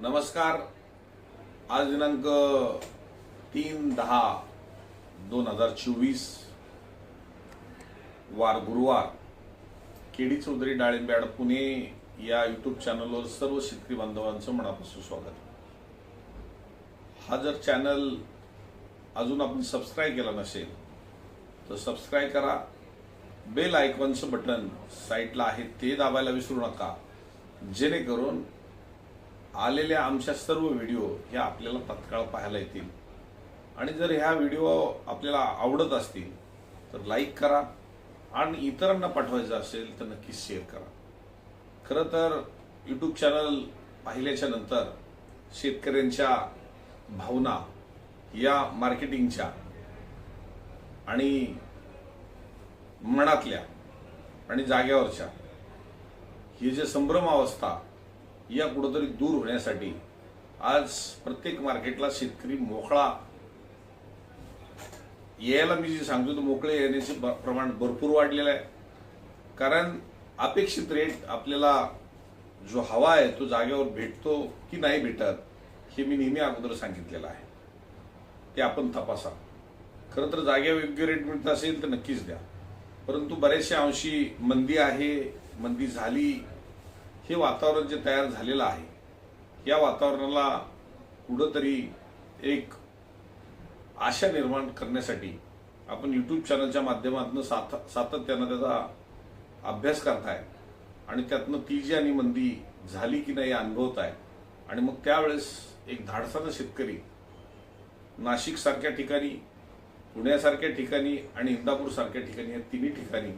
नमस्कार. आज दिनांक तीन दहा दोन हजार चोवीस. वार गुरुवार. केडी चौधरी डाळिंब्याड पुणे या यूट्यूब चॅनलवर सर्व शेतकरी बांधवांचं मनापासून स्वागत. हा जर चॅनल अजून आपण सबस्क्राईब केला नसेल तर सबस्क्राईब करा. बेल आयकॉनचं बटन साईटला आहे ते दाबायला विसरू नका. जेणेकरून आलेल्या आमच्या सर्व व्हिडिओ हे आपल्याला तत्काळ पाहायला येतील. आणि जर ह्या व्हिडिओ आपल्याला आवडत असतील तर लाईक करा आणि इतरांना पाठवायचं असेल तर नक्की शेअर करा. खरं तर यूट्यूब चॅनल पाहिल्याच्या नंतर शेतकऱ्यांच्या भावना या मार्केटिंगच्या आणि मनातल्या आणि जाग्यावरच्या ही जे संभ्रम अवस्था या कुठंतरी दूर होण्यासाठी आज प्रत्येक मार्केटला शेतकरी मोकळा. यायला मी जे सांगतो तो मोकळे येण्याचे प्रमाण भरपूर वाढलेलं आहे. कारण अपेक्षित रेट आपल्याला जो हवा आहे तो जागेवर भेटतो की नाही भेटत हे मी नेहमी अगोदर सांगितलेलं आहे. ते आपण तपासा. खरं तर जागेवर योग्य रेट मिळत असेल तर नक्कीच द्या. परंतु बऱ्याचशा अंशी मंदी आहे मंदी झाली हे वातावरण जे तयार झालेलं आहे या वातावरणाला कुठंतरी एक आशा निर्माण करण्यासाठी आपण यूट्यूब चॅनलच्या माध्यमातून सात सातत्यानं त्याचा अभ्यास करताय आणि त्यातनं ती जी आणि मंदी झाली की नाही हे अनुभवत आहे आणि मग त्यावेळेस एक धाडसाचा शेतकरी नाशिकसारख्या ठिकाणी पुण्यासारख्या ठिकाणी आणि इंदापूरसारख्या ठिकाणी या तिन्ही ठिकाणी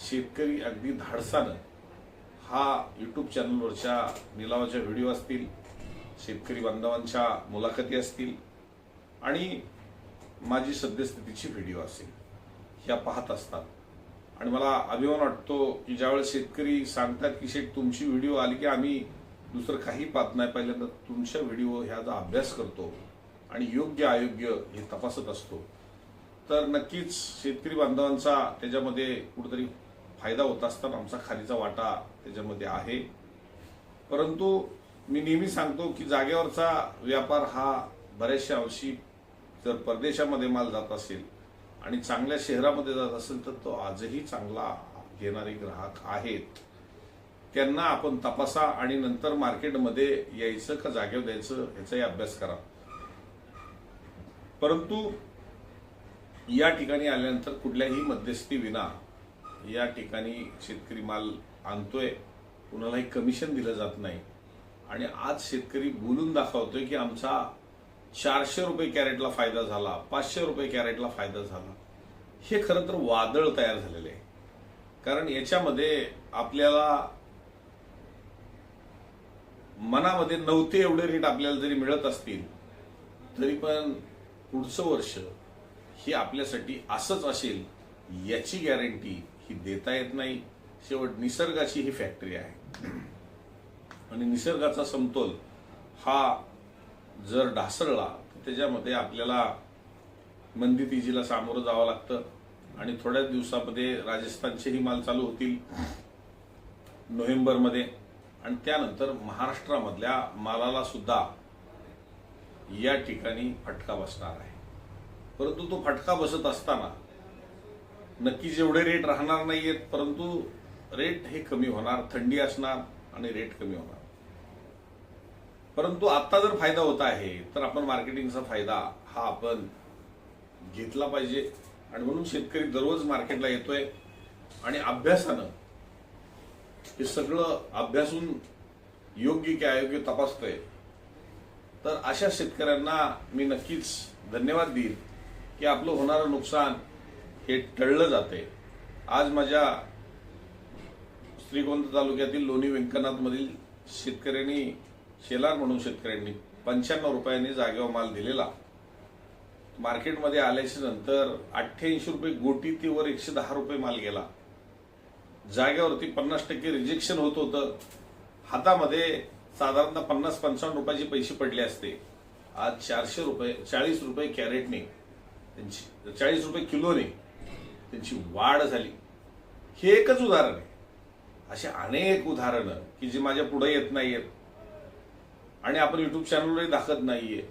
शेतकरी अगदी धाडसानं हा यूट्यूब चॅनलवरच्या निलावाच्या व्हिडिओ असतील शेतकरी बांधवांच्या मुलाखती असतील आणि माझी सद्यस्थितीची व्हिडिओ असेल ह्या पाहत असतात. आणि मला अभिमान वाटतो की ज्यावेळेस शेतकरी सांगतात की शेठ तुमची व्हिडिओ आली की आम्ही दुसरं काही पाहत नाही. पहिल्यांदा तुमच्या व्हिडिओ ह्याचा अभ्यास करतो आणि योग्य अयोग्य हे तपासत असतो. तर नक्कीच शेतकरी बांधवांचा त्याच्यामध्ये कुठेतरी फायदा होत असताना आमचा खालीचा वाटा त्याच्यामध्ये आहे. परंतु मी नेहमी सांगतो की जागेवरचा व्यापार हा बऱ्याचशा अंशी जर परदेशामध्ये माल जात असेल आणि चांगल्या शहरामध्ये जात असेल तर तो आजही चांगला घेणारे ग्राहक आहेत. त्यांना आपण तपासा आणि नंतर मार्केटमध्ये यायचं का जागेवर द्यायचं ह्याचाही अभ्यास करा. परंतु या ठिकाणी आल्यानंतर कुठल्याही मध्यस्थी विना या ठिकाणी शेतकरी माल आणतोय कुणालाही कमिशन दिलं जात नाही. आणि आज शेतकरी बोलून दाखवतोय की आमचा चारशे रुपये कॅरेटला फायदा झाला पाचशे रुपये कॅरेटला फायदा झाला. हे खरं तर वादळ तयार झालेले आहे. कारण याच्यामध्ये आपल्याला मनामध्ये नव्हते एवढे रेट आपल्याला जरी मिळत असतील तरी पण पुढचं वर्ष हे आपल्यासाठी असंच असेल याची गॅरंटी ही देता येत नाही शेवट निसर्गाची ही फॅक्टरी आहे. आणि निसर्गाचा समतोल हा जर ढासळला तर त्याच्यामध्ये आपल्याला मंदितीजीला सामोरं जावं लागतं. आणि थोड्याच दिवसामध्ये राजस्थानचेही माल चालू होतील नोव्हेंबरमध्ये. आणि त्यानंतर महाराष्ट्रामधल्या मालाला सुद्धा या ठिकाणी फटका बसणार आहे. परंतु तो फटका बसत असताना नक्की जेवढे रेट राहणार नाहीयेत परंतु रेट हे कमी होणार थंडी असणार आणि रेट कमी होणार. परंतु आता जर फायदा होत आहे तर आपण मार्केटिंगचा फायदा हा आपण घेतला पाहिजे. आणि म्हणून शेतकरी दररोज मार्केटला येतोय आणि अभ्यासानं हे सगळं अभ्यासून योग्य की अयोग्य तपासतोय. तर अशा शेतकऱ्यांना मी नक्कीच धन्यवाद देईल की आपलं होणारं नुकसान हे टळलं जाते आज माझ्या श्रीगोंद तालुक्यातील लोणी व्यंकनाथमधील शेतकऱ्यांनी शेलार म्हणून शेतकऱ्यांनी पंच्याण्णव रुपयांनी जागेवर माल दिलेला. मार्केटमध्ये आल्याच्यानंतर अठ्ठ्याऐंशी रुपये गोटी ते वर एकशे दहा रुपये माल गेला. जागेवरती पन्नास टक्के रिजेक्शन होत होतं. हातामध्ये साधारणतः पन्नास पंचावन्न रुपयाचे पैसे पडले असते. आज चारशे रुपये चाळीस रुपये कॅरेटने त्यांची चाळीस रुपये किलोने त्यांची वाढ झाली. हे एकच उदाहरण आहे. अशी अनेक उदाहरणं की जी माझ्या पुढे येत नाहीयेत. आहेत आणि आपण युट्यूब चॅनलवरही दाखवत नाहीये.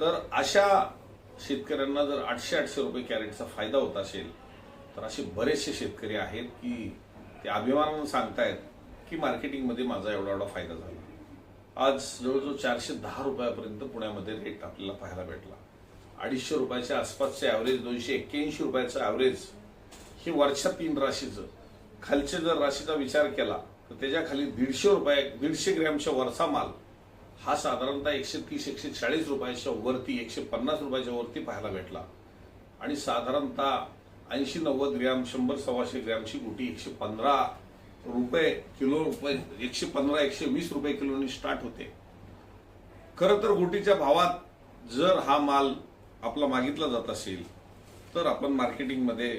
तर अशा शेतकऱ्यांना जर आठशे आठशे रुपये कॅरेटचा फायदा होत असेल तर असे बरेचसे शेतकरी आहेत की ते अभिमानानं सांगतायत की मार्केटिंगमध्ये माझा एवढा एवढा फायदा झाला. आज जवळजवळ चारशे दहा रुपयापर्यंत पुण्यामध्ये रेट आपल्याला पाहायला भेटला. अडीचशे रुपयाच्या आसपासचे ॲव्हरेज दोनशे एक्क्याऐंशी रुपयाचं ॲव्हरेज हे वरच्या तीन राशीचं. खालचे जर राशीचा विचार केला तर त्याच्याखाली दीडशे रुपये दीडशे ग्रॅमच्या वरचा माल हा साधारणतः एकशे तीस एकशे चाळीस रुपयाच्या वरती एकशे पन्नास रुपयाच्या वरती पाहायला भेटला. आणि साधारणतः ऐंशी नव्वद ग्रॅम शंभर सव्वाशे ग्रॅमची गुटी एकशे पंधरा रुपये किलो रुपये एकशे पंधरा एकशे वीस रुपये किलोनी स्टार्ट होते. खरं तर गुटीच्या भावात जर हा माल आपला मागितला जात असेल तर आपण मार्केटिंगमध्ये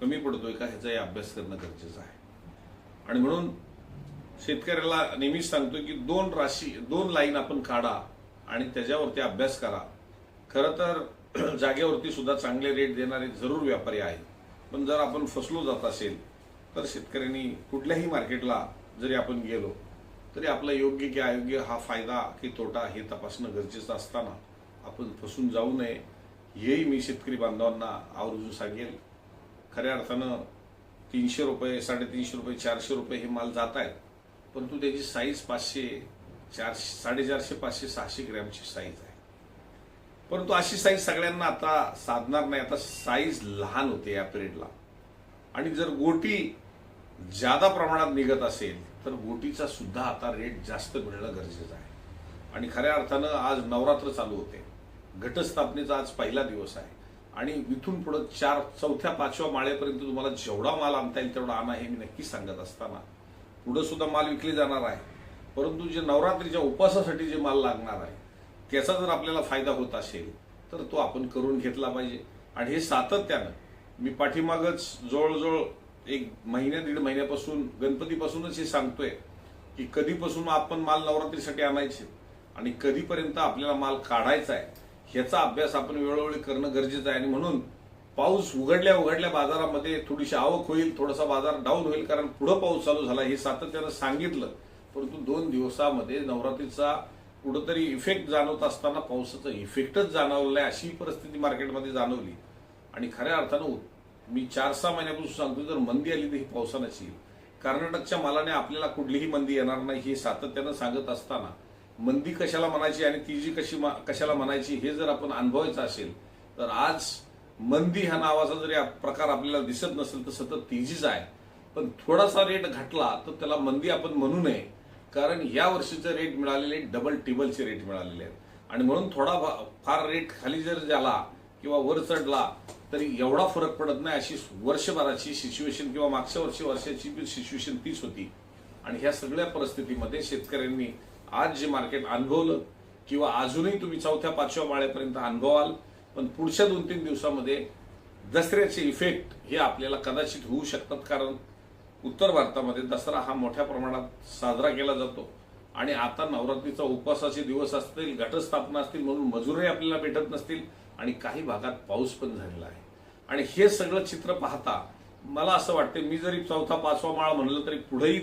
कमी पडतोय का ह्याचाही अभ्यास करणं गरजेचं आहे. आणि म्हणून शेतकऱ्याला नेहमीच सांगतो की दोन राशी दोन लाईन आपण काढा आणि त्याच्यावरती अभ्यास करा. खरं तर जागेवरती सुद्धा चांगले रेट देणारे जरूर व्यापारी आहेत. पण जर आपण फसलो जात असेल तर शेतकऱ्यांनी कुठल्याही मार्केटला जरी आपण गेलो तरी आपला योग्य की अयोग्य हा फायदा की तोटा हे तपासणं गरजेचं असताना आपण फसून जाऊ नये. हेही मी शेतकरी बांधवांना आवर्जून सांगेल. खऱ्या अर्थानं तीनशे रुपये साडेतीनशे रुपये चारशे रुपये हे माल जात आहेत. परंतु त्याची साईज पाचशे चारशे साडेचारशे पाचशे सहाशे ग्रॅमची साईज आहे. परंतु अशी साईज सगळ्यांना आता साधणार नाही. आता साईज लहान होते या पिरियडला आणि जर गोटी जादा प्रमाणात निघत असेल तर गोटीचा सुद्धा आता रेट जास्त मिळणं गरजेचं आहे. आणि खऱ्या अर्थानं आज नवरात्र चालू होते. घटस्थापनेचा आज पहिला दिवस आहे. आणि इथून पुढं चार चौथ्या पाचव्या माळेपर्यंत तुम्हाला जेवढा माल आणता येईल तेवढा आणा हे मी नक्कीच सांगत असताना. पुढं सुद्धा माल विकले जाणार आहे. परंतु जे नवरात्रीच्या उपवासासाठी जे माल लागणार आहे त्याचा जर आपल्याला फायदा होत असेल तर तो आपण करून घेतला पाहिजे. आणि हे सातत्यानं मी पाठीमागच जवळजवळ एक महिन्या दीड महिन्यापासून गणपतीपासूनच हे सांगतोय की कधीपासून आपण माल नवरात्रीसाठी आणायचे आणि कधीपर्यंत आपल्याला माल काढायचा आहे ह्याचा अभ्यास आपण वेळोवेळी करणं गरजेचं आहे. आणि म्हणून पाऊस उघडल्या उघडल्या बाजारामध्ये थोडीशी आवक होईल थोडासा बाजार डाऊन होईल कारण पुढं पाऊस चालू झाला हे सातत्यानं सांगितलं. परंतु दोन दिवसामध्ये नवरात्रीचा कुठंतरी इफेक्ट जाणवत असताना पावसाचं इफेक्टच जाणवलं आहे अशी परिस्थिती मार्केटमध्ये जाणवली. आणि खऱ्या अर्थानं मी चार सहा महिन्यापासून सांगतो जर मंदी आली तर ही पावसानंच येईल. कर्नाटकच्या मालाने आपल्याला कुठलीही मंदी येणार नाही हे सातत्यानं सांगत असताना मंदी कशाला म्हणायची आणि तिजी कशी मा- कशाला म्हणायची हे जर आपण अनुभवायचं असेल तर आज मंदी ह्या नावाचा जरी प्रकार आपल्याला दिसत नसेल तर सतत तेजीच आहे. पण थोडासा रेट घटला तर त्याला मंदी आपण म्हणू नये. कारण या वर्षीचे रेट मिळालेले डबल टेबलचे रेट मिळालेले आहेत. आणि म्हणून थोडा फार रेट खाली जर झाला किंवा वर चढला तरी एवढा फरक पडत नाही अशी वर्षभराची सिच्युएशन किंवा मागच्या वर्षी वर्षाची सिच्युएशन तीच होती. आणि ह्या सगळ्या परिस्थितीमध्ये शेतकऱ्यांनी आज जे मार्केट अनुभवलं किंवा अजूनही तुम्ही चौथ्या पाचव्या माळ्यापर्यंत अनुभवाल पण पुढच्या दोन तीन दिवसामध्ये दसऱ्याचे इफेक्ट हे आपल्याला कदाचित होऊ शकतात कारण उत्तर भारतामध्ये दसरा हा मोठ्या प्रमाणात साजरा केला जातो. आणि आता नवरात्रीचा उपवासाचे दिवस असतील घटस्थापना असतील म्हणून मजुरही आपल्याला भेटत नसतील आणि काही भागात पाऊस पण झालेला आहे. आणि हे सगळं चित्र पाहता मला असं वाटतं मी जरी चौथा पाचवा माळा म्हणलं तरी पुढेही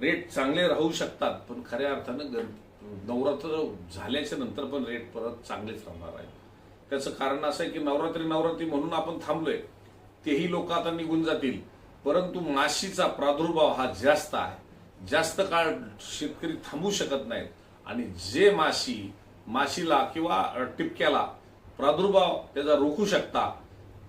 रेट चांगले राहू शकतात पण खऱ्या अर्थानं गर नवरात्र झाल्याच्यानंतर पण रेट परत चांगलेच राहणार आहे त्याचं कारण असं आहे की नवरात्री नवरात्री म्हणून आपण थांबलोय तेही लोक आता निघून जातील. परंतु माशीचा प्रादुर्भाव हा जास्त आहे. जास्त काळ शेतकरी थांबू शकत नाहीत. आणि जे माशी माशीला किंवा टिपक्याला प्रादुर्भाव त्याचा रोखू शकता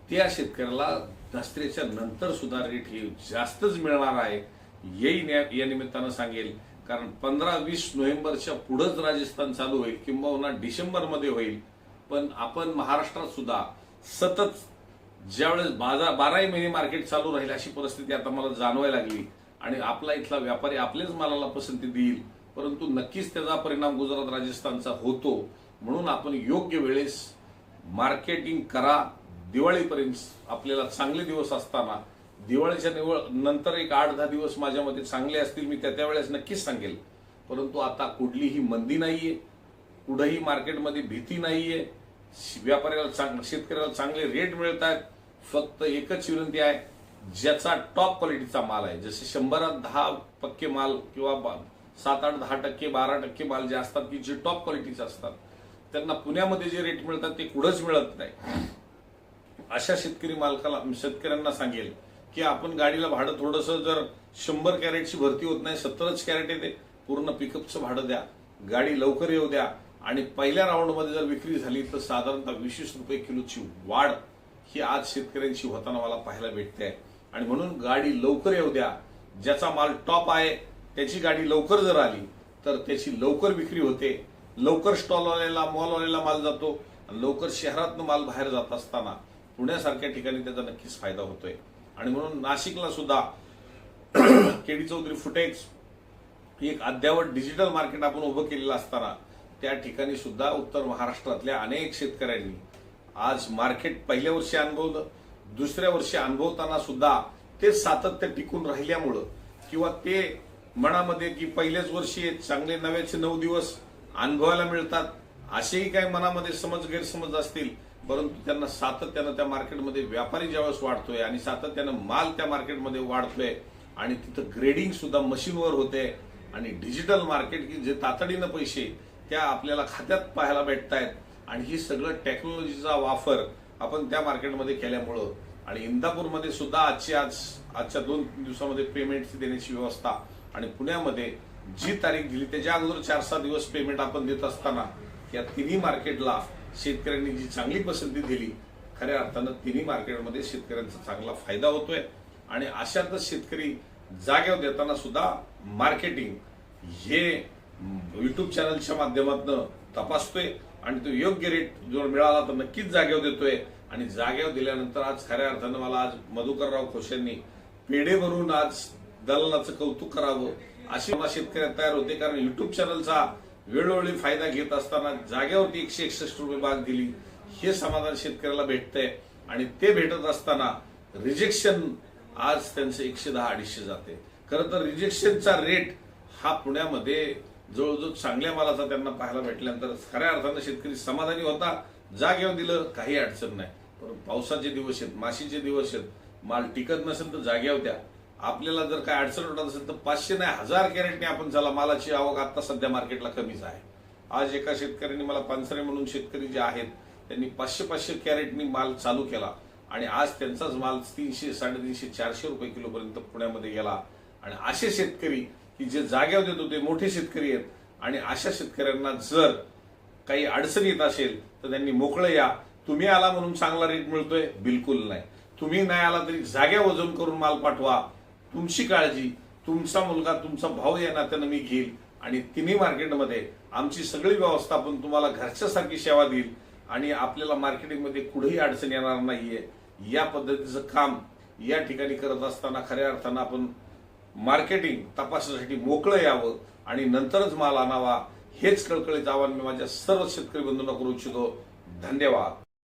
त्या शेतकऱ्याला दसऱ्याच्या नंतर सुद्धा रेट हे जास्तच मिळणार आहे. येई या निमित्तानं सांगेल. कारण पंधरा वीस नोव्हेंबरच्या पुढंच राजस्थान चालू होईल. किंबहुना डिसेंबरमध्ये होईल. पण आपण महाराष्ट्रात सुद्धा सतत ज्यावेळेस बाजार बाराही महिने मार्केट चालू राहील अशी परिस्थिती आता मला जाणवायला लागली. आणि आपला इथला व्यापारी आपल्याच मालाला पसंती देईल. परंतु नक्कीच त्याचा परिणाम गुजरात राजस्थानचा होतो. म्हणून आपण योग्य वेळेस मार्केटिंग करा. दिवाळीपर्यंत आपल्याला चांगले दिवस असताना दिवाळीच्या निवळ नंतर एक आठ दहा दिवस माझ्या मते चांगले असतील मी त्या त्यावेळेस नक्कीच सांगेल. परंतु आता कुठलीही मंदी नाहीये कुठंही मार्केटमध्ये भीती नाहीये व्यापाऱ्याला चांग शेतकऱ्याला चांगले रेट मिळत आहेत फक्त एकच विनंती आहे ज्याचा टॉप क्वालिटीचा माल आहे जसे शंभरात दहा टक्के माल किंवा सात आठ दहा टक्के बारा टक्के माल जे असतात की जे टॉप क्वालिटीचे असतात त्यांना पुण्यामध्ये जे रेट मिळतात ते कुठंच मिळत नाही. अशा शेतकरी मालकाला शेतकऱ्यांना सांगेल की आपण गाडीला भाडं थोडंसं जर शंभर कॅरेटची भरती होत नाही सत्तरच कॅरेट येते पूर्ण पिकअपचं भाडं द्या गाडी लवकर येऊ द्या. आणि पहिल्या राऊंडमध्ये जर विक्री झाली तर साधारणतः वीस रुपये किलोची वाढ ही आज शेतकऱ्यांशी होताना मला पाहायला भेटते. आणि म्हणून गाडी लवकर येऊ द्या. ज्याचा माल टॉप आहे त्याची गाडी लवकर जर आली तर त्याची लवकर विक्री होते. लवकर स्टॉलवाल्याला मॉलवाल्याला माल जातो. आणि लवकर शहरातनं माल बाहेर जात असताना पुण्यासारख्या ठिकाणी त्याचा नक्कीच फायदा होतोय. आणि म्हणून नाशिकला सुद्धा केडी चौधरी फुटेक्स एक अद्यावत डिजिटल मार्केट आपण उभं केलेलं असताना त्या ठिकाणी सुद्धा उत्तर महाराष्ट्रातल्या अनेक शेतकऱ्यांनी आज मार्केट पहिल्या वर्षी अनुभवलं दुसऱ्या वर्षी अनुभवताना सुद्धा ते सातत्य टिकून राहिल्यामुळं किंवा ते मनामध्ये की पहिल्याच वर्षी चांगले नव्याचे नऊ दिवस अनुभवायला मिळतात असेही काही मनामध्ये समज गैरसमज असतील परंतु त्यांना सातत्यानं त्या मार्केटमध्ये व्यापारी ज्यावेळेस वाढतोय आणि सातत्यानं माल त्या मार्केटमध्ये वाढतोय आणि तिथं ग्रेडिंग सुद्धा मशीनवर होते आणि डिजिटल मार्केट की जे तातडीनं पैसे त्या आपल्याला खात्यात पाहायला भेटत आहेत आणि ही सगळं टेक्नॉलॉजीचा वापर आपण त्या मार्केटमध्ये केल्यामुळं आणि इंदापूरमध्ये सुद्धा आजची आज आजच्या दोन दिवसामध्ये पेमेंट देण्याची व्यवस्था आणि पुण्यामध्ये जी तारीख दिली त्याच्या अगोदर चार सहा दिवस पेमेंट आपण देत असताना या तिन्ही मार्केटला शेतकऱ्यांनी जी चांगली पसंती दिली खऱ्या अर्थानं तिन्ही मार्केटमध्ये शेतकऱ्यांचा चांगला फायदा होतोय. आणि अशातच शेतकरी जागेवर देताना सुद्धा मार्केटिंग हे युट्यूब चॅनलच्या माध्यमातून तपासतोय आणि तो योग्य रेट जर मिळाला तर नक्कीच जागेवर देतोय. आणि जागेवर दिल्यानंतर आज खऱ्या अर्थानं मला आज मधुकरराव खोश यांनी पेढे भरून आज दलालाचं कौतुक करावं अशी मला शेतकरी तयार होते. कारण युट्यूब चॅनलचा वेळोवेळी फायदा घेत असताना जाग्यावरती एकशे एकसष्ट रुपये बाग दिली. हे समाधान शेतकऱ्याला भेटतंय. आणि ते भेटत असताना रिजेक्शन आज त्यांचं एकशे दहा अडीचशे जाते. खरं तर रिजेक्शनचा रेट हा पुण्यामध्ये जवळजवळ चांगल्या मालाचा त्यांना पाहायला भेटल्यानंतर खऱ्या अर्थानं शेतकरी समाधानी होता. जागेवर दिलं काही अडचण नाही. पण पावसाचे दिवस आहेत माशीचे दिवस आहेत. माल टिकत नसेल तर जाग्या द्या आपल्याला जर काय अडचण वाटत असेल तर पाचशे नाही हजार कॅरेटने आपण झाला मालाची आवक आता सध्या मार्केटला कमीच आहे. आज एका शेतकऱ्यांनी मला पानसरे म्हणून शेतकरी जे आहेत त्यांनी पाचशे पाचशे कॅरेटनी माल चालू केला आणि आज त्यांचाच माल तीनशे साडेतीनशे चारशे रुपये किलोपर्यंत पुण्यामध्ये गेला. आणि असे शेतकरी की जे जाग्यावर देत होते मोठे शेतकरी आहेत आणि अशा शेतकऱ्यांना जर काही अडचण येत असेल तर त्यांनी मोकळं या. तुम्ही आला म्हणून चांगला रेट मिळतोय? बिलकुल नाही. तुम्ही नाही आला तरी जाग्या वजन करून माल पाठवा. तुमची काळजी तुमचा मुलगा तुमचा भाऊ या नात्यानं मी घेईल आणि तिन्ही मार्केटमध्ये आमची सगळी व्यवस्थापन तुम्हाला घरच्यासारखी सेवा देईल आणि आपल्याला मार्केटिंगमध्ये कुठेही अडचण येणार नाहीये. या पद्धतीचं काम या ठिकाणी करत असताना खऱ्या अर्थानं आपण मार्केटिंग तपासण्यासाठी मोकळं यावं आणि नंतरच माल आणावा हेच कळकळीत आव्हान मी माझ्या सर्व शेतकरी बंधूंना करू इच्छितो. धन्यवाद.